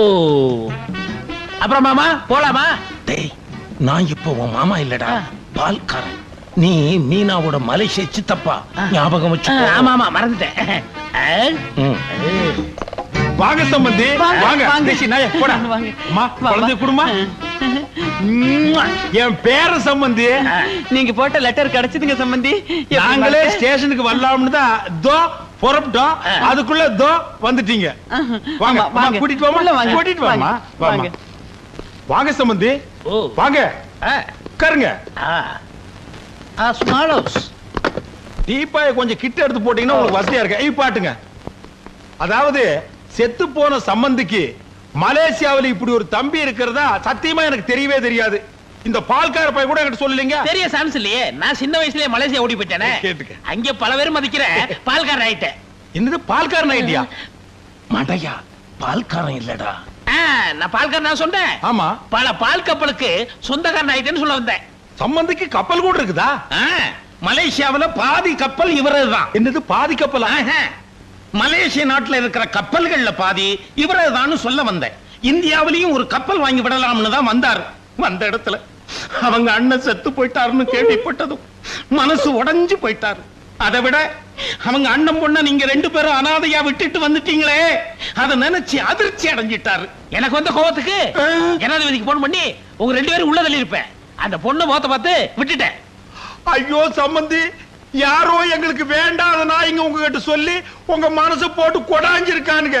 ஓ. அப்புறம் மாமா போலாமா? டேய் நான் இப்போ உன் மாமா இல்லடா. பால்காரன். நீ மீனாவோட மலேசிய சித்தப்பா. ஞாபகம் வச்சு ஆமா ஆமா மறந்துட்டேன். வாங்க சம்பந்தி. வாங்க, குழந்தை. குடுமா? என் பேர சம்பந்தி. நீங்க போட்ட லெட்டர் கிடைச்சதுங்க சம்பந்தி. நாங்களே? ஸ்டேஷனுக்கு வரலாம்னு தான். தோ புறப்பட்டோம். அதுக்குள்ள தோ வந்துட்டீங்க. வாங்க வாங்க. கூட்டிட்டு வாமா. கூட்டிட்டு வாமா வாங்க. வாங்க. சம்பந்தி. ஓ. வாங்க. உட்காருங்க. ஸ்மால் ஹவுஸ் டீப்பாய கொஞ்சம் கிட்ட எடுத்து போட்டீங்கன்னா உங்களுக்கு வசதியா இருக்கு. ஐ பாட்டுங்க. அதாவது செத்து போன சம்பந்திக்கு மலேசியாவுல இப்படி ஒரு தம்பி இருக்கிறதா சத்தியமா எனக்கு தெரியவே தெரியாது. இந்த பால்கார பையன் கூட என்கிட்ட சொல்லலைங்க. தெரிய சான்ஸ் இல்லையே. நான் சின்ன வயசுலயே மலேசியா ஓடி போயிட்டேனே. அங்க பல பேர் மதிக்கிறேன் பால்காரன் ஆயிட்டேன். என்னது பால்காரன் ஐடியா மடையா பால்காரன் இல்லடா. நான் பால்காரன் நான் சொன்னேன். ஆமா. பல பால் கப்பலுக்கு சொந்தக்காரன் ஆயிட்டேன்னு சொல்ல வந்தேன். சம்பந்திக்கு கப்பல் கூட இருக்குதா? மலேசியாவுல பாதி கப்பல் இவரதுதான். என்னது பாதி கப்பலா. மலேசிய நாட்டுல இருக்கிற கப்பல்கள்ல பாதி இவரதுதான்னு சொல்ல வந்தேன். இந்தியாவிலையும் ஒரு கப்பல் வாங்கி விடலாம்னு தான் வந்தாரு. வந்த இடத்துல. அவங்க அண்ணன் செத்து போயிட்டாருன்னு கேள்விப்பட்டதும் மனசு உடைஞ்சு போயிட்டாரு. அதை விட அவங்க அண்ணன் பொண்ண நீங்க ரெண்டு பேரும் அனாதையா விட்டுட்டு வந்துட்டீங்களே அதை நினைச்சு அதிர்ச்சி அடைஞ்சிட்டாரு. எனக்கு வந்த கோவத்துக்கு ஜனாதிபதிக்கு போன் பண்ணி உங்க ரெண்டு பேரும் உள்ள தள்ளி இருப்பேன் அந்த பொண்ணு முகத்தை பார்த்து விட்டுட்டேன். ஐயோ சம்பந்தி யாரோ எங்களுக்கு வேண்டாத நாய்ங்க உங்ககிட்ட சொல்லி உங்க மனசு போட்டு கொடாஞ்சிருக்கானுங்க.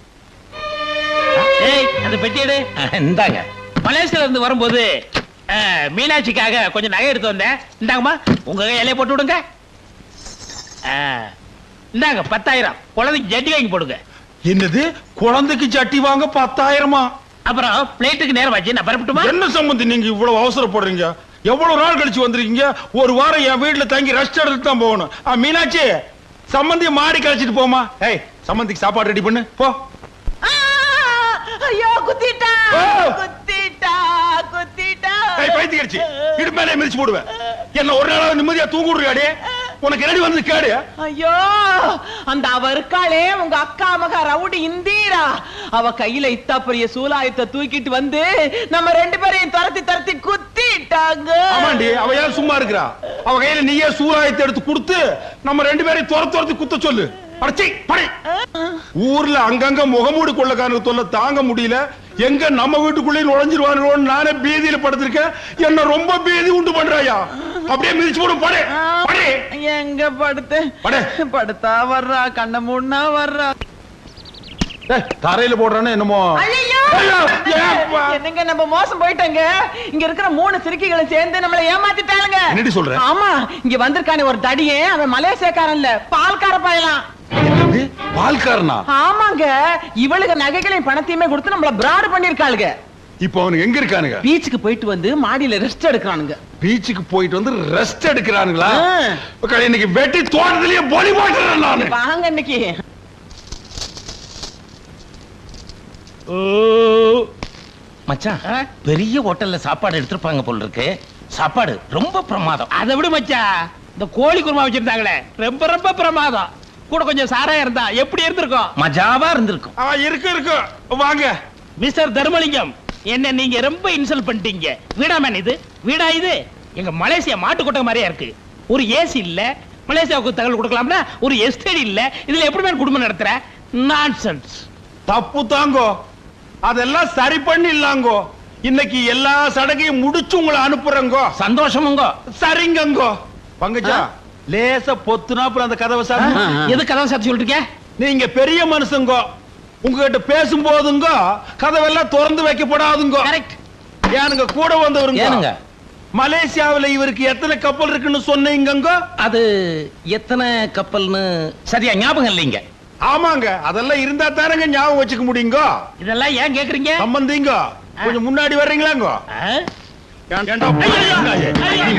ஏய் அந்த பெட்டி எடு. ஆ, இந்தாங்க. மலேசியால இருந்து வரும்போது அஹ், மீனாட்சிக்காக கொஞ்சம் நகை எடுத்து வந்தேன். இந்தாங்கம்மா உங்க இலைய போட்டு விடுங்க. அஹ், இந்தாங்க பத்தாயிரம். குழந்தைக்கு ஜட்டி வாங்கி போடுங்க. என்னது? குழந்தைக்கு சட்டி வாங்க பத்தாயிரமா? அப்புறம் பிளேட்டுக்கு நேரம் ஆச்சு நான் பரப்பட்டுமா என்ன சம்பந்தி நீங்க இவ்வளவு அவசரப்படுறீங்க? எவ்வளவு நாள் கழிச்சு வந்திருக்கீங்க? ஒரு வாரம் என் வீட்டுல தங்கி ரெஸ்ட் எடுத்து தான் போகணும். ஆ, மீனாட்சி சம்பந்திய மாடி கழிச்சிட்டு போமா ஏய் சம்பந்திக்கு சாப்பாடு ரெடி பண்ணு. போ. ஐயோ குத்திட்டா! குத்திட்டா குத்திட்டா. ஏய் பைத்தியடிச்சு. இடு மேலே மிதிச்சு போடுவேன். என்ன ஒரு நாளாவது நிம்மதியா தூங்க விடுறியாடி? உனக்கு ரெடி வந்து கேடு? ஐயோ அந்த அவ இருக்காளே உங்க அக்கா மகா ரவுடி இந்தீரா. அவ கையில இத்தா பெரிய சூலாயத்தை தூக்கிட்டு வந்து நம்ம ரெண்டு பேரையும் துரத்தி துரத்தி குத்திட்டாங்க. ஆமாண்டி அவ ஏன் சும்மா இருக்கிறா? அவ கையில நீயே சூறாயத்தை எடுத்து கொடுத்து நம்ம ரெண்டு பேரையும் துர துரத்தி குத்த சொல்லு. அடச்சி படை. ஊர்ல அங்கங்க முகமூடி கொள்ளக்காரனுக்கு தொல்லை தாங்க முடியல. எங்க நம்ம வீட்டுக்குள்ளே நுழைஞ்சிருவானுங்களோன்னு நானே பீதியில படுத்திருக்கேன். என்ன ரொம்ப பீதி உண்டு பண்றாயா? அப்படியே மிதிச்சு போடு படை படை. எங்க படுத்து? படு. படுத்தா வர்றா கண்ண மூணா வர்றா. தரையில போடுறானே என்னமோ. என்னங்க நம்ம மோசம் போயிட்டோங்க. இங்க இருக்கிற மூணு சிறுக்கிகளும் சேர்ந்து நம்மள ஏமாத்திட்டாளுங்க. என்னடி சொல்ற? ஆமா இங்க வந்திருக்கானே ஒரு தடியே அவன் மலேசியக்காரன் இல்ல பால்கார பயலாம்? பால்காரனா ஆமாங்க. இவளுக்கு நகைகளையும் பணத்தையுமே கொடுத்து நம்மள பிராடு பண்ணிருக்காளுங்க இப்போ அவனுக்கு எங்க இருக்கானுங்க? பீச்சுக்கு போயிட்டு வந்து மாடியில ரெஸ்ட் எடுக்கிறானுங்க. பீச்சுக்கு போயிட்டு வந்து ரெஸ்ட் எடுக்கிறானுங்களா? இன்னைக்கு வெட்டி தோட்டத்திலேயே பொலி போட்டுறேன் நானு. வாங்க இன்னைக்கு. மச்சான்? பெரிய ஹோட்டல்ல சாப்பாடு எடுத்திருப்பாங்க போல இருக்கு சாப்பாடு ரொம்ப பிரமாதம். அதை விட மச்சான். இந்த கோழி குருமா வச்சிருந்தாங்களே. ரொம்ப ரொம்ப பிரமாதம். கூட கொஞ்சம் சாராயம் இருந்தா எப்படி இருந்திருக்கும்? மஜாவா இருந்திருக்கும். ஆ, இருக்கு இருக்கு. வாங்க. மிஸ்டர் தர்மலிங்கம் என்ன நீங்க ரொம்ப இன்சல்ட் பண்ணிட்டீங்க. வீடா மேன் இது? வீடா இது? எங்க மலேசியா மாட்டு கொட்டை மாதிரியா இருக்கு. ஒரு ஏசி இல்ல. மலேசியாவுக்கு தகவல் கொடுக்கலாம்னா ஒரு எஸ்டேட் இல்ல. இதுல எப்படி மேன் குடும்பம் நடத்துற? நான்சென்ஸ் தப்பு தாங்கோ. அதெல்லாம் சரி பண்ணிடலாங்கோ. இன்னைக்கு எல்லா சடகையும் முடிச்சு உங்களை அனுப்புறேங்கோ. சந்தோஷமுங்க. சரிங்கங்கோ. பங்கஜா லேசா பொத்துனாப்புல அந்த கதவை சார் எது கதவை சாத்தி சொல்லிட்டு இருக்க? நீங்க பெரிய மனுஷங்கோ உங்ககிட்ட பேசும்போதுங்க கதவெல்லாம் திறந்து வைக்கப்படாதுங்கோ. கரெக்ட் ஏனுங்க கூட வந்தவருங்க. மலேசியாவுல இவருக்கு எத்தனை கப்பல் இருக்குன்னு சொன்னீங்கங்கோ? அது எத்தனை கப்பல்னு சரியா ஞாபகம் இல்லைங்க. ஆமாங்க அதெல்லாம் இருந்தா தானங்க ஞாபகம் வச்சுக்க முடியுங்க. இதெல்லாம் ஏன் கேக்குறீங்க? சம்பந்திங்க கொஞ்சம் முன்னாடி வர்றீங்களாங்க? ஆ?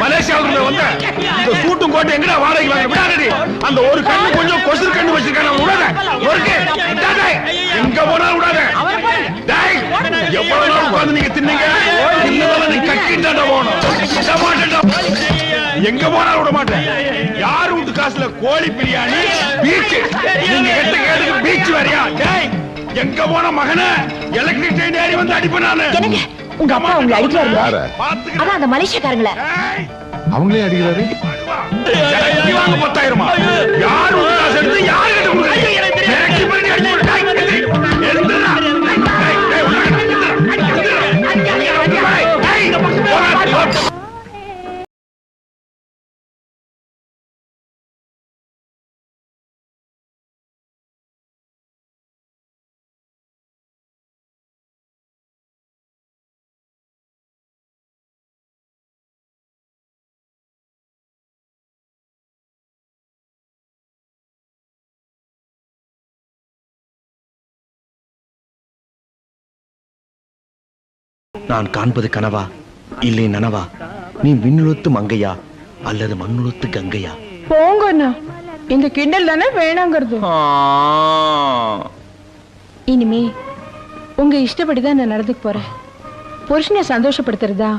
மலேசியாவுல வந்த இந்த சூட்டும் கோட்டை எங்கடா வாடகை வாங்க? விடாதடி. அந்த ஒரு கண்ணு கொஞ்சம் கொசு கண்ணு வச்சிருக்கான விடாத. ஒருக்கே விடாத எங்க போனாலும் விடாத. டேய் எவ்வளவு நாள் உட்கார்ந்து நீங்க தின்னீங்க. இன்னும் நீ கட்டிட்டாண்டா போகணும். விட எங்க போனாலும் விட மாட்டேன் யார் வீட்டு காசுல கோழி பிரியாணி பீச்சு? நீங்க கெட்ட கேட்டுக்கு பீச் வரையா? டேய் எங்க போன மகனே? எலக்ட்ரிக் ட்ரெயின் ஏறி வந்து அடிப்பேன் நானு. உங்க அப்பா உங்களை பாத்துக்கிட்டு அதான் அந்த மலேசியக்காரங்கள. அவங்களே அடிக்கிறாரு? பத்தாயிரமா? யார் நான் காண்பது கனவா? இல்லை நனவா? நீ விண்ணுலத்து மங்கையா? அல்லது மண்ணுலத்து கங்கையா? போங்கண்ணா இந்த கிண்டல் தானே வேணாங்கிறது. இனிமே உங்க இஷ்டப்படிதான் நான் நடந்துக்க போறேன். புருஷனை சந்தோஷப்படுத்துறதா?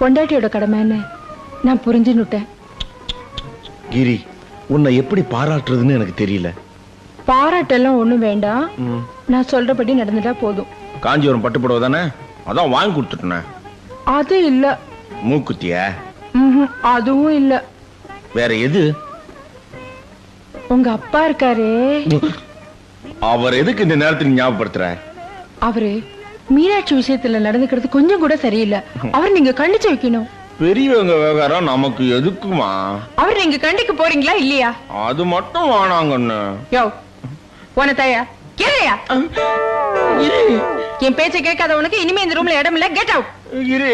பொண்டாட்டியோட கடமைன்னு நான் புரிஞ்சுன்னுட்டேன். கிரி உன்னை எப்படி பாராட்டுறதுன்னு எனக்கு தெரியல. பாராட்டெல்லாம் ஒண்ணும் வேண்டாம். நான் சொல்றபடி நடந்துட்டா போதும். காஞ்சிபுரம் பட்டுப்புடவை தானே? அதான் வாங்கி கொடுத்துட்டேன். அது இல்ல. மூக்குத்திய? அதுவும் இல்ல. வேற எது? உங்க அப்பா இருக்காரே. அவர் எதுக்கு இந்த நேரத்தில் ஞாபகப்படுத்துற? அவரு மீனாட்சி விஷயத்துல நடந்துக்கிறது கொஞ்சம் கூட சரியில்லை. அவர் நீங்க கண்டிச்சு வைக்கணும். பெரியவங்க விவகாரம் நமக்கு எதுக்குமா? அவர் நீங்க கண்டிக்க போறீங்களா இல்லையா? அது மட்டும் வேணாங்கன்னு யோ போன தாயா கேளையா என் பேச்சை கேட்காத உனக்கு இனிமே இந்த ரூம்ல இடம் இல்ல கெட் அவுட் கிரி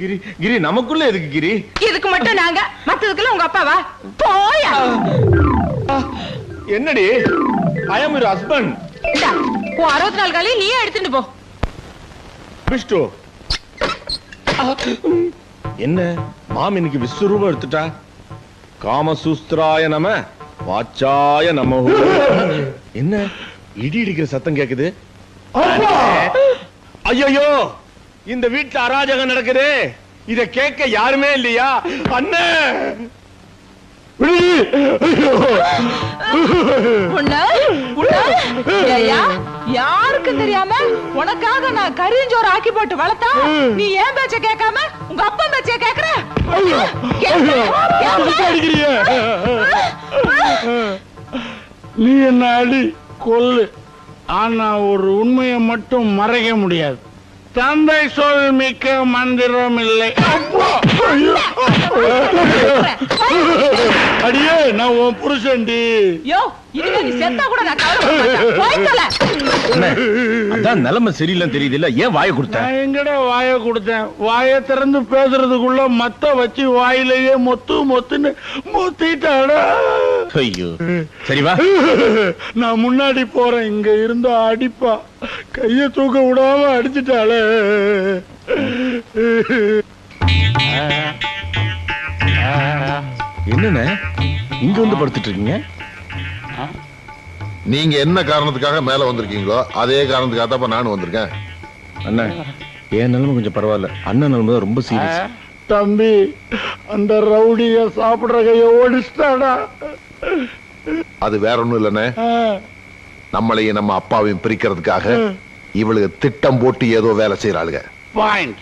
கிரி கிரி நமக்குள்ள எதுக்கு கிரி? இதுக்கு மட்டும் நாங்க மத்ததுக்குள்ள உங்க அப்பாவா? போயா என்னடி? ஐ அம் யுவர் ஹஸ்பண்ட் உன் அறுபத்தி நாலு காலையும் நீயே எடுத்துட்டு போ. விஷ்ணு. என்ன? மாம் இன்னைக்கு விஸ்வரூபம் எடுத்துட்டா? காமசூஸ்திராய நம வாச்சாய நம என்ன? இடி இடிக்கிற சத்தம் கேக்குது. ஐயோ இந்த வீட்டுல அராஜகம் நடக்குது. இத கேட்க யாருமே இல்லையா? அண்ணன் யாருக்கு தெரியாம உனக்காக நான் கரிஞ்சோறு ஆக்கி போட்டு வளர்த்தா? நீ ஏன் பேச்ச கேட்காம உங்க அப்பா பேச்ச கேக்குற நீ என்ன அடி? கொல்லு ஆனா ஒரு உண்மையை மட்டும் மறைக்க முடியாது. தந்தை சொல் மிக்க மந்திரம் இல்லை அப்போ ஐயோ! அடியே நான் உன் புருஷன்டி. யோ இதுல நீ செத்தா கூட நான் கவலைப்பட மாட்டேன். போய் தொலை. அதான் நிலைமை சரியில்லைன்னு தெரியுது இல்ல ஏன் வாய கொடுத்த? நான் எங்கடா வாயை கொடுத்தேன்? வாயை திறந்து பேசுறதுக்குள்ள மத்த வச்சு வாயிலேயே மொத்து மொத்துன்னு மொத்திட்டாடா. ஐயோ. சரி வா. நான் முன்னாடி போறேன். இங்க இருந்தா அடிப்பா. கைய தூக்க விடாம அடிச்சிட்டாளே. என்னண்ணே? இங்க வந்து படுத்துட்டு இருக்கீங்க நீங்க என்ன காரணத்துக்காக மேல வந்திருக்கீங்களோ அதே காரணத்துக்காக தான் நானும் வந்திருக்கேன். அண்ணன் என் நிலைமை கொஞ்சம் பரவாயில்ல. அண்ணன் நிலைமை தான் ரொம்ப சீரியஸ் தம்பி அந்த ரவுடிய சாப்பிடுற கைய ஓடிச்சிட்டாடா. அது வேற ஒண்ணும் இல்லைண்ணே. நம்மளையும் நம்ம அப்பாவையும் பிரிக்கிறதுக்காக இவளுக்கு திட்டம் போட்டு ஏதோ வேலை செய்யறாளுங்க. பாயிண்ட்